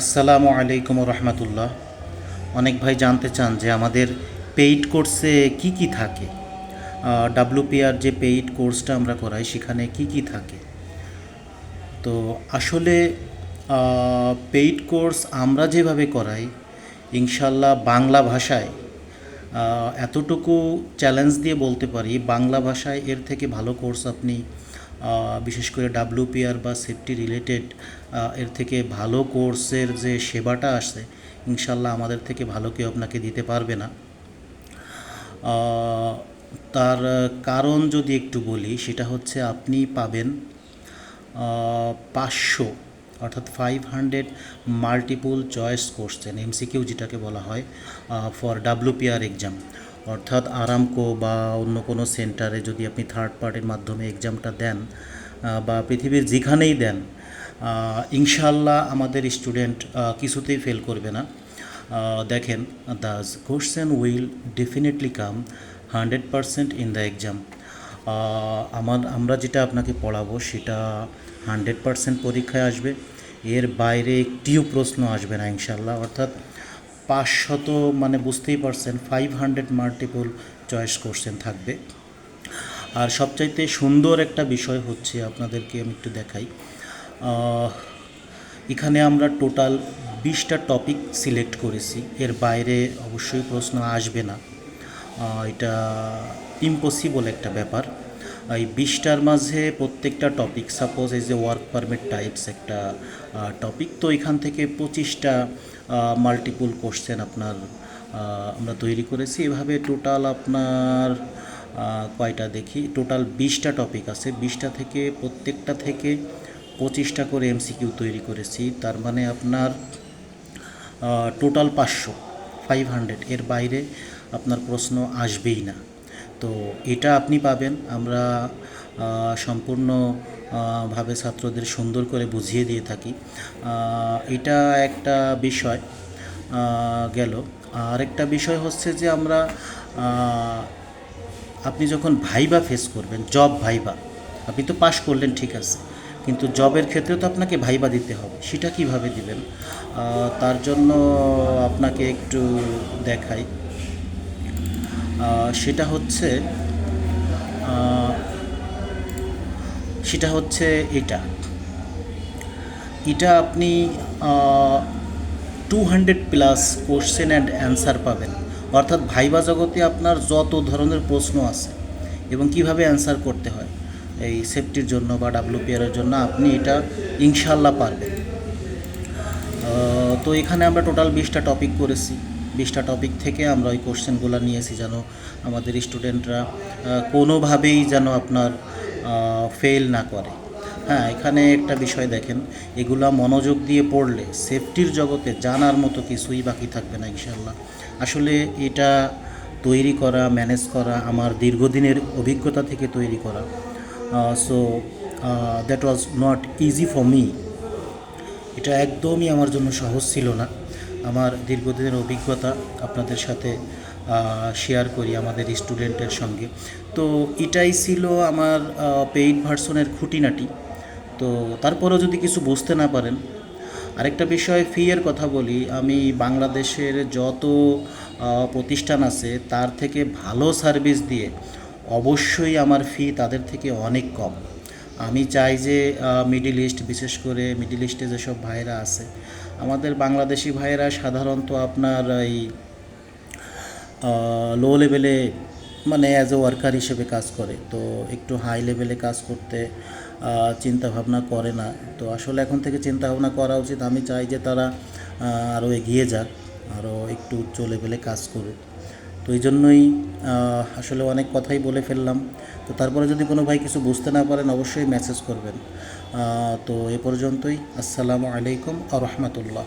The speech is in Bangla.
আসসালামু আলাইকুম রহমতুল্লাহ অনেক ভাই জানতে চান যে আমাদের পেইড কোর্সে কি কি থাকে। ডাব্লুপিআর যে পেইড কোর্সটা আমরা করাই, সেখানে কি কি থাকে। তো আসলে পেইড কোর্স আমরা যেভাবে করাই ইনশাল্লাহ বাংলা ভাষায় এতটুকু চ্যালেঞ্জ দিয়ে বলতে পারি, বাংলা ভাষায় এর থেকে ভালো কোর্স আপনি বিশেষ করে ডাব্লিউপিআর বা সেফটি রিলেটেড এর থেকে ভালো কোর্সের যে সেবাটা আসে ইনশাল্লাহ আমাদের থেকে ভালো কেউ আপনাকে দিতে পারবে না। তার কারণ যদি একটু বলি, সেটা হচ্ছে আপনি পাবেন পাঁচশো অর্থাৎ five hundred multiple choice question MCQ যেটাকে বলা হয় ফর ডাব্লুপিআর এক্সাম অর্থাৎ আরামকো বা অন্য কোনো সেন্টারে যদি আপনি থার্ড পার্টির মাধ্যমে এক্সামটা দেন বা পৃথিবীর যেখানেই দেন ইনশাল্লাহ আমাদের স্টুডেন্ট কিছুতেই ফেল করবে না। দেখেন the question will definitely come hundred percent in the exam আমার, আমরা যেটা আপনাকে পড়াবো সেটা হান্ড্রেড পারসেন্ট পরীক্ষায় আসবে। এর বাইরে একটিও প্রশ্ন আসবে না ইনশাল্লাহ অর্থাৎ পাঁচশত মানে বুঝতেই পারছেন five hundred multiple choice question থাকবে। আর সবচাইতে সুন্দর একটা বিষয় হচ্ছে আপনাদেরকে আমি একটু দেখাই। এখানে আমরা টোটাল বিশটা টপিক সিলেক্ট করেছি। এর বাইরে অবশ্যই প্রশ্ন আসবে না। এটা ইম্পসিবল একটা ব্যাপার। এই বিশটার মাঝে প্রত্যেকটা টপিক সাপোজ এই যে ওয়ার্ক পারমিট টাইপস একটা টপিক তো এখান থেকে পঁচিশটা মাল্টিপুল কোশ্চেন আপনার আমরা তৈরি করেছি। এভাবে টোটাল আপনার কয়টা দেখি? টোটাল বিশটা টপিক আছে। বিশটা থেকে প্রত্যেকটা থেকে পঁচিশটা করে এমসিকিউ তৈরি করেছি। তার মানে আপনার টোটাল পাঁচশো ফাইভ হান্ড্রেড এর বাইরে আপনার প্রশ্ন আসবেই না। তো এটা আপনি পাবেন। আমরা সম্পূর্ণ ভাবে ছাত্রদের সুন্দর করে বুঝিয়ে দিয়ে থাকি। এটা একটা বিষয় গেল। আরেকটা বিষয় হচ্ছে যে আমরা আপনি যখন ভাইবা ফেস করবেন জব ভাইবা, আপনি তো পাশ করলেন, ঠিক আছে। কিন্তু জবের ক্ষেত্রেও তো আপনাকে ভাইবা দিতে হবে, সেটা কীভাবে দিবেন? তার জন্য আপনাকে একটু দেখাই। সেটা হচ্ছে সেটা হচ্ছে এটা। এটা আপনি two hundred plus question and answer পাবেন। অর্থাৎ ভাইবা জগতে আপনার যত ধরনের প্রশ্ন আছে এবং কীভাবে অ্যান্সার করতে হয়, এই সেফটির জন্য বা ডাব্লিউপিআরের জন্য আপনি এটা ইনশাল্লাহ পারবেন। তো এখানে আমরা টোটাল বিশটা টপিক করেছি। বিশটা টপিক থেকে আমরা ওই কোশ্চেনগুলো নিয়েছি যেন আমাদের স্টুডেন্টরা কোনোভাবেই যেন আপনার ফেল না করে। হ্যাঁ এখানে একটা বিষয় দেখেন, এগুলা মনোযোগ দিয়ে পড়লে সেফটির জগতে জানার মতো কিছুই বাকি থাকবে না ইনশাল্লাহ আসলে এটা তৈরি করা ম্যানেজ করা, আমার দীর্ঘদিনের অভিজ্ঞতা থেকে তৈরি করা। So that was not easy for me এটা একদমই আমার জন্য সহজ ছিল না। আমার দীর্ঘদিনের অভিজ্ঞতা আপনাদের সাথে শেয়ার করি আমাদের স্টুডেন্টের সঙ্গে। তো এটাই ছিল আমার পেইড ভার্সনের খুঁটিনাটি। তো তারপরেও যদি কিছু বুঝতে না পারেন, আরেকটা বিষয় ফি এর কথা বলি, আমি বাংলাদেশের যত প্রতিষ্ঠান আছে, তার থেকে ভালো সার্ভিস দিয়ে অবশ্যই আমার ফি তাদের থেকে অনেক কম। আমি চাই যে মিডিল ইস্ট বিশেষ করে মিডিল ইস্টে যেসব ভাইয়েরা আছে, আমাদের বাংলাদেশি ভাইয়েরা সাধারণত আপনার এই লো লেভেলে মানে অ্যাজ এ ওয়ার্কার হিসেবে কাজ করে। তো একটু হাই লেভেলে কাজ করতে চিন্তা ভাবনা করে না। তো আসলে এখন থেকে চিন্তা ভাবনা করা উচিত। আমি চাই যে তারা আরও এগিয়ে যাক আরও একটু উচ্চ লেভেলে কাজ করুক। তো এই জন্যই আসলে অনেক কথাই বলে ফেললাম। তো তারপরে যদি কোনো ভাই কিছু বুঝতে না পারেন, অবশ্যই মেসেজ করবেন। তো এ পর্যন্তই। আসসালামু আলাইকুম আ রহমতুল্লাহ।